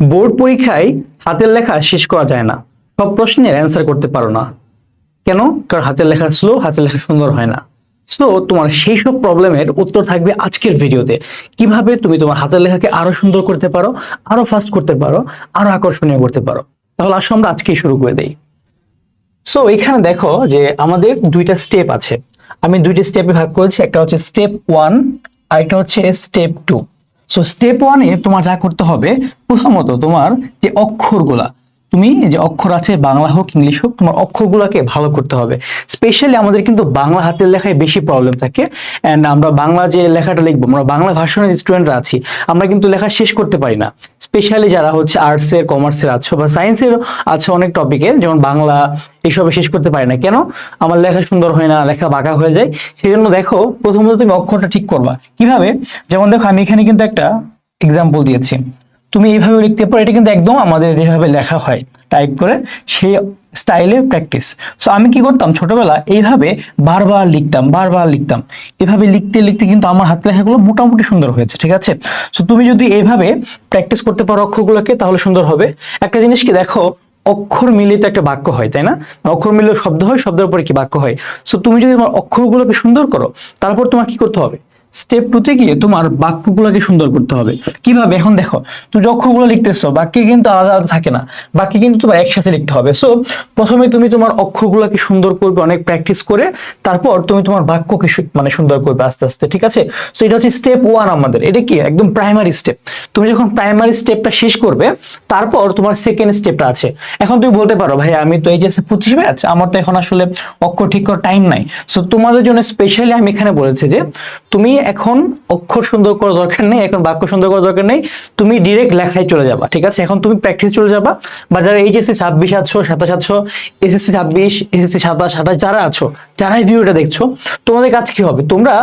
Board পরীক্ষায় হাতের লেখা শেষ করা যায় না। সব প্রশ্নের অ্যান্সার করতে পারো না। কেন? কারণ হাতের লেখা স্লো হাতের লেখা সুন্দর হয় না। সো তোমার সেই সব প্রবলেমের উত্তর থাকবে আজকের ভিডিওতে কীভাবে তুমি তোমার হাতের লেখাকে আরও সুন্দর করতে পারো, আরও ফাস্ট করতে পারো, আরও আকর্ষণীয় করতে পারো। তাহলে আসো আমরা আজকেই শুরু করে দেই। সো এখানে দেখো যে আমাদের দুইটা স্টেপ আছে। আমি দুইটা স্টেপে ভাগ করেছি। একটা হচ্ছে স্টেপ ওয়ান আর একটা হচ্ছে স্টেপ টু সো স্টেপ ওয়ানে তোমার যা করতে হবে প্রথমত তোমার যে অক্ষরগুলা তুমি যে অক্ষর আছে, বাংলা হোক, ইংলিশ হোক, তোমার অক্ষরগুলোকে ভালো করতে হবে। স্পেশালি আমাদের কিন্তু বাংলা হাতের লেখায় বেশি প্রবলেম থাকে। অ্যান্ড আমরা বাংলা যে লেখাটা লিখব, আমরা বাংলা ভার্সনের স্টুডেন্টরা আছি, আমরা কিন্তু লেখা শেষ করতে পারি না। স্পেশালি যারা হচ্ছে আর্টসের কমার্সের আছো বা সায়েন্সের আছে অনেক টপিকে যেমন বাংলা এইসবে শেষ করতে পারি না। কেন? আমার লেখা সুন্দর হয় না, লেখা বাঁকা হয়ে যায়। সেই জন্য দেখো, প্রথমত তুমি অক্ষরটা ঠিক করবা। কীভাবে? যেমন দেখো, আমি এখানে কিন্তু একটা এক্সাম্পল দিয়েছি। তুমি এইভাবে লিখতে পারো, এটা কিন্তু একদম আমাদের যেভাবে লেখা হয় টাইপ করে সেই স্টাইলে প্র্যাকটিস সো আমি কি করতাম ছোটবেলা, এইভাবে বারবার লিখতাম বারবার লিখতাম। এভাবে লিখতে লিখতে কিন্তু আমার হাত লেখাগুলো মোটামুটি সুন্দর হয়েছে, ঠিক আছে? সো তুমি যদি এইভাবে প্র্যাকটিস করতে পারো অক্ষরগুলোকে, তাহলে সুন্দর হবে। একটা জিনিস কি দেখো, অক্ষর মিলিয়ে তো একটা বাক্য হয়, তাই না? অক্ষর মিলিয়ে শব্দ হয়, শব্দের উপরে কি বাক্য হয়? সো তুমি যদি তোমার অক্ষরগুলোকে সুন্দর করো, তারপর তোমার কি করতে হবে? স্টেপ টুতে গিয়ে তোমার বাক্যগুলোকে সুন্দর করতে হবে। কীভাবে? এখন দেখো, তুমি অক্ষরগুলো লিখতেছো, বাক্যে কিন্তু আলাদা আলাদা থাকে না। বাক্যে কিন্তু তোমার একসাথে লিখতে হবে। সো প্রথমে তুমি তোমার অক্ষরগুলোকে সুন্দর করবে, অনেক প্র্যাকটিস করে, তারপর তুমি তোমার বাক্যকে মানে সুন্দর করবে আস্তে আস্তে, ঠিক আছে? সো এটা হচ্ছে স্টেপ ওয়ান আমাদের। এটা কি? একদম প্রাইমারি স্টেপ তুমি যখন প্রাইমারি স্টেপটা শেষ করবে, তারপর তোমার সেকেন্ড স্টেপটা আছে। এখন তুমি বলতে পারো, ভাই, আমি তো এই যে পঁচিশ ব্যাচ আমার তো এখন আসলে অক্ষর ঠিক করার টাইম নাই। সো তোমাদের জন্য স্পেশালি আমি এখানে বলেছি যে, তুমি এখন অক্ষর সুন্দর করার দরকার নেই, এখন বাক্য সুন্দর করার দরকার নেই, তুমি ডিরেক্ট লেখায় চলে যাবা, ঠিক আছে? এখন তুমি প্র্যাকটিস চলে যাবা বা যারা এইচএসসি ছাব্বিশ আছো, সাতাশ আছো এসএসসি ছাব্বিশ এসএসসি সাতাশ সাতাশ, যারা আছো যারা এই ভিডিওটা দেখছ, তোমাদের কাছে কি হবে? তোমরা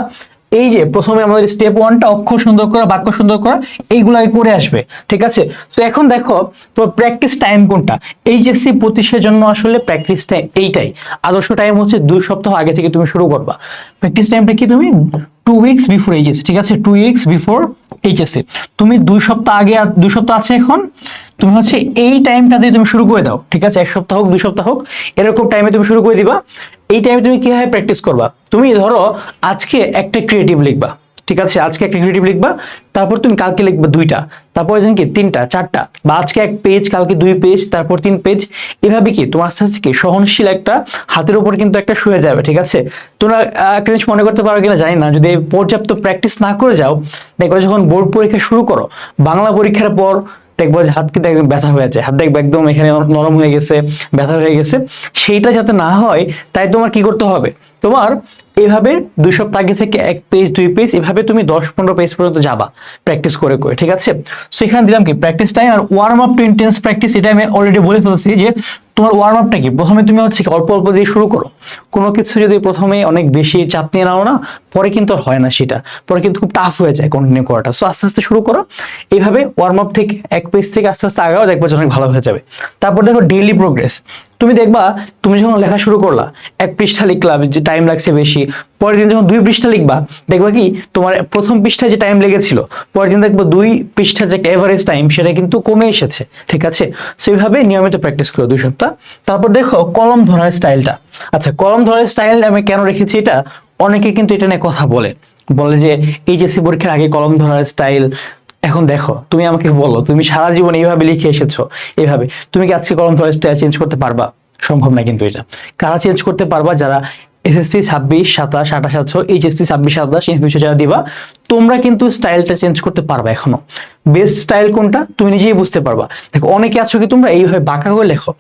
এই যে প্রথমে আমাদের স্টেপ ওয়ানটা অক্ষর সুন্দর করা, বাক্য সুন্দর করা, এইগুলাই করে আসবে, ঠিক আছে? তো এখন দেখো, তোমার প্র্যাকটিস টাইম কোনটা? এইচএসসি পঁচিশের জন্য আসলে প্র্যাকটিস টাইম এইটাই। আদর্শ টাইম হচ্ছে দুই সপ্তাহ আগে থেকে তুমি শুরু করবা। প্র্যাকটিস টাইমটা কি তুমি? টু উইকস বিফোর এইচএসি ঠিক আছে? টু উইকস বিফোর এইচএসি তুমি দুই সপ্তাহ আগে দুই সপ্তাহ আছে এখন? তুমি হচ্ছে এই টাইমটা দিয়ে তুমি শুরু করে দাও, ঠিক আছে? এক সপ্তাহ হোক, দুই সপ্তাহ হোক, এরকম টাইমে তুমি শুরু করে দিবা। এই টাইমে তুমি কীভাবে প্র্যাকটিস করবা। তুমি ধরো আজকে একটা ক্রিয়েটিভ লিখবা। ঠিক আছে, আজকে একটা ক্রিয়েটিভ লিখবা, তারপর তুমি কালকে লিখবা দুইটা, তারপর যেন কি? তিনটা, চারটা, বা আজকে এক পেজ কালকে দুই পেজ তারপর তিন পেজ এভাবে কি? তোমার আস্তে আস্তে কি? সহনশীল একটা হাতের উপর কিন্তু একটা শুয়ে যাবে, ঠিক আছে? তোমরা একটা জিনিস মনে করতে পারো কিনা জানি না, যদি পর্যাপ্ত প্র্যাকটিস না করে যাও, দেখবে যখন বোর্ড পরীক্ষা শুরু করো, বাংলা পরীক্ষার পর দেখব যে হাত কিন্তু ব্যথা হয়ে যায় হাত দেখবে একদম এখানে নরম হয়ে গেছে, ব্যথা হয়ে গেছে, সেইটা যাতে না হয়, তাই তোমার কি করতে হবে? তোমার এভাবে দুই সপ্তাহ আগে থেকে এক পেজ দুই পেজ এভাবে তুমি দশ পনেরো পেজ পর্যন্ত যাবা প্র্যাকটিস করে করে, ঠিক আছে? সো এখানে দিলাম কি? Practice time R warm up to intense practice এটা আমি অলরেডি বলে ফেলছি যে তোমার ওয়ার্ম আপটা কি? প্রথমে তুমি হচ্ছে অল্প অল্প দিয়ে শুরু করো। কোনো কিছু যদি প্রথমে অনেক বেশি চাপ নিয়ে নাও না, পরে কিন্তু আর হয় না সেটা। পরে কিন্তু খুব টাফ হয়ে যায় কন্টিনিউ করাটা। সো আস্তে আস্তে শুরু করো। এইভাবে ওয়ার্ম আপ থেকে এক পেজ থেকে আস্তে আস্তে আগাও, দেখব অনেক ভালো হয়ে যাবে। তারপর দেখো ডেইলি প্রোগ্রেস তুমি দেখবা, তুমি যখন লেখা শুরু করলা, এক পৃষ্ঠা লিখলা, যে টাইম লাগছে বেশি, পরের দিন যখন দুই পৃষ্ঠা লিখবা, দেখবা কি, তোমার প্রথম পৃষ্ঠায় যে টাইম লেগেছিল, পরের দিন দেখব দুই পৃষ্ঠার যে এভারেজ টাইম সেটা কিন্তু কমে এসেছে, ঠিক আছে? সো এইভাবে নিয়মিত প্র্যাকটিস করো দুই সপ্তাহ। তারপর দেখো, কলম ধরার স্টাইলটা আচ্ছা কলম ধরার স্টাইল আমি কেন রেখেছি এটা? অনেকে কিন্তু এটা নিয়ে কথা বলে। বলে যে, এইচএসসি পরীক্ষার আগে কলম ধরার স্টাইল এখন দেখো, তুমি আমাকে বলো, তুমি সারা জীবন এইভাবে লিখে এসেছ, এইভাবে। তুমি কি আজকে কলম ধরার স্টাইল চেঞ্জ করতে পারবা? সম্ভব না কিন্তু এটা। কারা চেঞ্জ করতে পারবা? যারা এসএসসি ছাব্বিশ, সাতাশ, আঠাশ সাতশো এইচএসসি ছাব্বিশ, সাতাশ ইন যারা দিবা তোমরা কিন্তু স্টাইলটা চেঞ্জ করতে পারবা এখনও। বেস্ট স্টাইল কোনটা? তুমি নিজেই বুঝতে পারবা। দেখো, অনেকে আছো কি, তোমরা এইভাবে বাঁকা করে লেখো।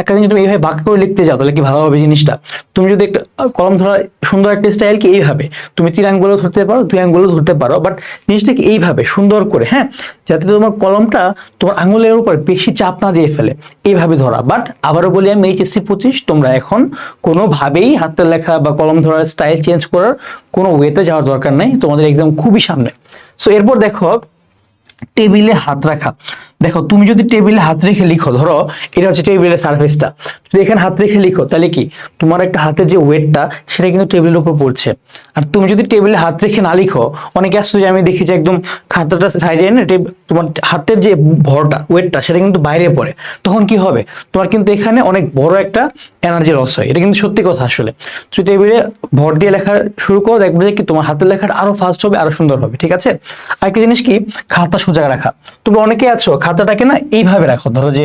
একটা জিনিস তুমি এইভাবে বাঁকা করে লিখতে যাও, তাহলে কি ভালো হবে জিনিসটা? তুমি যদি একটা কলম ধরা সুন্দর একটা স্টাইল কি এইভাবে? তুমি তিন আঙ্গুলও ধরতে পারো, দুই আঙ্গুলও ধরতে পারো বাট জিনিসটা কি এইভাবে, সুন্দর করে হ্যাঁ? যাতে তোমার কলমটা তোমার আঙুলের উপর বেশি চাপ না দিয়ে ফেলে, এইভাবে ধরা। বাট আবারও বলি আমি, এইচএসসি পঁচিশ, তোমরা এখন কোনোভাবেই হাতের লেখা বা কলম ধরার স্টাইল চেঞ্জ করার কোনো ওয়েতে যাওয়ার দরকার নেই। তোমাদের এক্সাম খুবই সামনে। সো এরপর দেখো টেবিলে হাত রাখা। দেখো, তুমি যদি টেবিলে হাত রেখে লিখো, ধরো, এটা হচ্ছে টেবিলের সার্ফেসটা যদি এখানে হাত রেখে লিখো, তাহলে কি? তোমার একটা হাতের যে ওয়েটটা সেটা কিন্তু টেবিলের উপর পড়ছে। আর তুমি যদি টেবিলে হাত রেখে না লিখো, অনেকে আসছে যে আমি দেখি যে একদম খাতাটা সাইডে এনে তোমার হাতের যে ভরটা ওয়েটটা সেটা কিন্তু বাইরে পড়ে। তখন কি হবে? তোমার কিন্তু এখানে অনেক বড় একটা এনার্জি লস হয়। এটা কিন্তু সত্যি কথা আসলে। তুমি টেবিলে ভর দিয়ে লেখা শুরু করো, দেখবে যে কি তোমার হাতের লেখাটা আরও ফাস্ট হবে, আরও সুন্দর হবে। ঠিক আছে? আরেকটা জিনিস কি? খাতা সোজা রাখা। তোমরা অনেকে আছো খাতাটাকে না এইভাবে রাখো, ধরো যে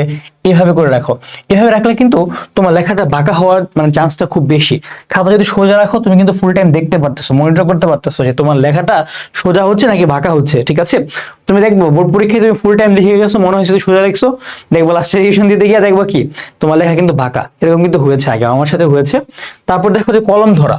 এইভাবে করে রাখো। এভাবে রাখলে কিন্তু তোমার লেখাটা বাঁকা হওয়ার মানে চান্সটা খুব বেশি। খাতা যদি সোজা রাখো, তুমি কিন্তু ফুল টাইম দেখতে পারতেছো মনিটর করতে পারতেছো যে তোমার লেখাটা সোজা হচ্ছে নাকি বাঁকা হচ্ছে, ঠিক আছে? তুমি দেখব, বোর্ড পরীক্ষায় তুমি ফুল টাইম লিখে গেছো, মনে হয়েছে সোজা লিখছো, দেখব লাস্ট রিভিশন দিতে গিয়ে দেখব কি? তোমার লেখা কিন্তু বাঁকা, এরকম কিন্তু হয়েছে আগে, আমার সাথে হয়েছে। তারপর দেখো যে কলম ধরা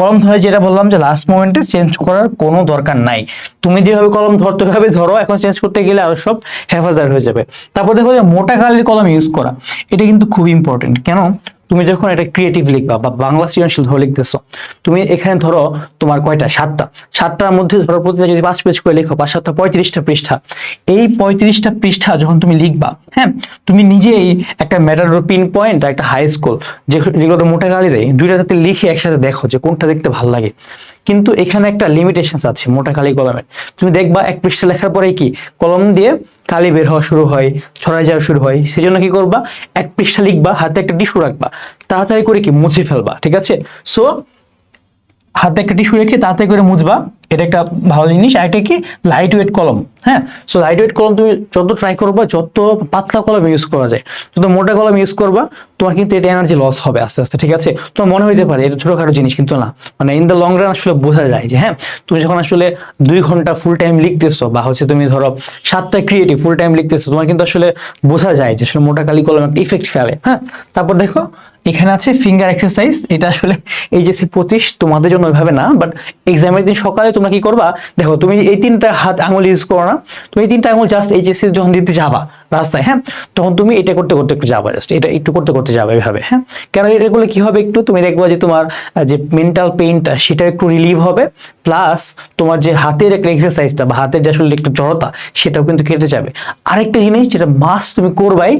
কলম ধরে যেটা বললাম যে লাস্ট মোমেন্টে চেঞ্জ করার কোনো দরকার নাই। তুমি যেভাবে কলম ধরতে হবে ধরো, এখন চেঞ্জ করতে গেলে আরও সব হেফাজার হয়ে যাবে। তারপর দেখো যে মোটা কালির কলম ইউজ করা, এটা কিন্তু খুব ইম্পর্টেন্ট কেন? তুমি যখন এটা ক্রিয়েটিভ লিখবা বা বাংলা সৃজনশীল ধরে লিখতেছো, তুমি এখানে ধরো তোমার কয়টা? সাতটা। সাতটার মধ্যে ধরো প্রতিটা যদি পাঁচ পেজ করে লেখো বা সাতটা পঁয়ত্রিশটা পৃষ্ঠা। এই পঁয়ত্রিশটা পৃষ্ঠা যখন তুমি লিখবা হ্যাঁ তুমি নিজেই একটা ম্যাটার পিন পয়েন্ট একটা হাই স্কুল যেগুলো মোটা গালি দেয় দুইটা যাতে লিখে একসাথে দেখো যে কোনটা দেখতে ভালো লাগে। কিন্তু এখানে একটা লিমিটেশন আছে, মোটা খালি কলমের তুমি দেখবা এক পৃষ্ঠা লেখার পরে কি, কলম দিয়ে কালি বের হওয়া শুরু হয়, ছড়ায় যাওয়া শুরু হয় সেই জন্য কি করবা, এক পৃষ্ঠা লিখবা, হাতে একটা টিস্যু রাখবা, তাড়াতাড়ি করে কি মুছে ফেলবা, ঠিক আছে? সো হাতে একটা টিস্যু রেখে তাড়াতাড়ি করে মুছবা। এটা একটা ভালো জিনিস। আর একটা কি? লাইট ওয়েট কলম। হ্যাঁ? সো লাইট ওয়েট কলম তুমি যত ট্রাই করবা, যত পাতলা কলম ইউজ করা যায়, যত মোটা কলম ইউজ করবা, তোমার কিন্তু এটা এনার্জি লস হবে আস্তে আস্তে, ঠিক আছে? তোমার মনে হইতে পারে, এটা ছোটখাটো জিনিস কিন্তু না। মানে ইন দ্য লং রান আসলে বোঝা যায় যে হ্যাঁ? তুমি যখন আসলে দুই ঘণ্টা ফুল টাইম লিখতেছো, বা হচ্ছে তুমি ধরো সাতটা ক্রিয়েটিভ ফুল টাইম লিখতেছো, তোমার কিন্তু আসলে বোঝা যায় যে আসলে মোটা কালি কলম একটা ইফেক্ট ফেলে হ্যাঁ? তারপর দেখো এখানে আছে ফিঙ্গার এক্সারসাইজ এটা আসলে এইচএসসি পঁচিশ, তোমাদের জন্য ওইভাবে না বাট এক্সামের দিন সকালে তোমরা কি করবা? দেখো, তুমি এই তিনটা হাত আঙুল ইউজ করো না, তুমি এই তিনটা আঙুল জাস্ট এইচএসসি যখন দিতে যাবা রাস্তায় হ্যাঁ তখন তুমি এটা করতে করতে একটু যাবা জাস্ট এটা একটু করতে করতে যাবে এভাবে হ্যাঁ কেন এটা করলে কি হবে একটু? তুমি দেখবা যে তোমার যে মেন্টাল পেইনটা সেটা একটু রিলিভ হবে প্লাস তোমার যে হাতের একটা এক্সারসাইজটা বা হাতের যে আসলে একটু জড়তা, সেটাও কিন্তু কেটে যাবে। আরেকটা জিনিস যেটা মাস্ট তুমি করবাই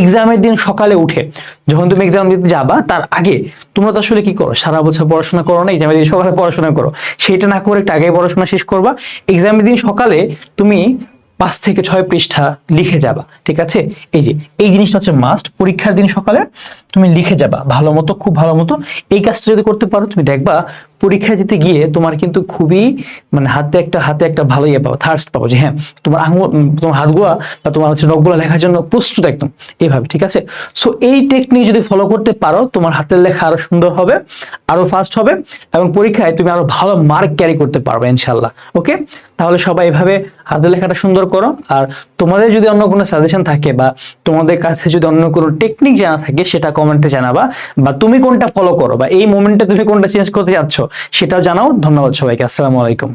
এক্সামের দিন সকালে উঠে, যখন তুমি এক্সাম দিতে যাবা, তার আগে তোমরা তো আসলে কি করো? সারা বছর পড়াশোনা করো না এক্সামের দিন সকালে পড়াশোনা করো। সেটা না করে একটু আগে পড়াশোনা শেষ করবা। এক্সামের দিন সকালে তুমি পাঁচ থেকে ছয় পৃষ্ঠা লিখে যাবা, ঠিক আছে? এই যে, এই জিনিসটা হচ্ছে মাস্ট পরীক্ষার দিন সকালে তুমি লিখে যাবা, ভালো মতো, খুব ভালো মতো। এই কাজটা যদি করতে পারো, তুমি দেখবা পরীক্ষায় দিতে গিয়ে তোমার কিন্তু খুবই মানে হাতে একটা হাতে একটা ভালো ইয়ে পাবো থার্স্ট পাবো যে হ্যাঁ তোমার আঙুল তোমার তোমার হাতগুলা বা তোমার হচ্ছে নখগুলো লেখার জন্য প্রস্তুত একদম এইভাবে ঠিক আছে? সো এই টেকনিক যদি ফলো করতে পারো, তোমার হাতের লেখা আরও সুন্দর হবে, আরও ফাস্ট হবে এবং পরীক্ষায় তুমি আরও ভালো মার্ক ক্যারি করতে পারবে ইনশাল্লাহ ওকে তাহলে সবাই এভাবে হাতের লেখাটা সুন্দর করো। আর তোমাদের যদি অন্য কোনো সাজেশন থাকে বা তোমাদের কাছে যদি অন্য কোনো টেকনিক জানা থাকে, সেটা কমেন্টে জানাবা। বা তুমি কোনটা ফলো করো বা এই মোমেন্টে তুমি কোনটা চেঞ্জ করতে যাচ্ছ, সেটাও জানাও। ধন্যবাদ সবাইকে। আসসালামু আলাইকুম।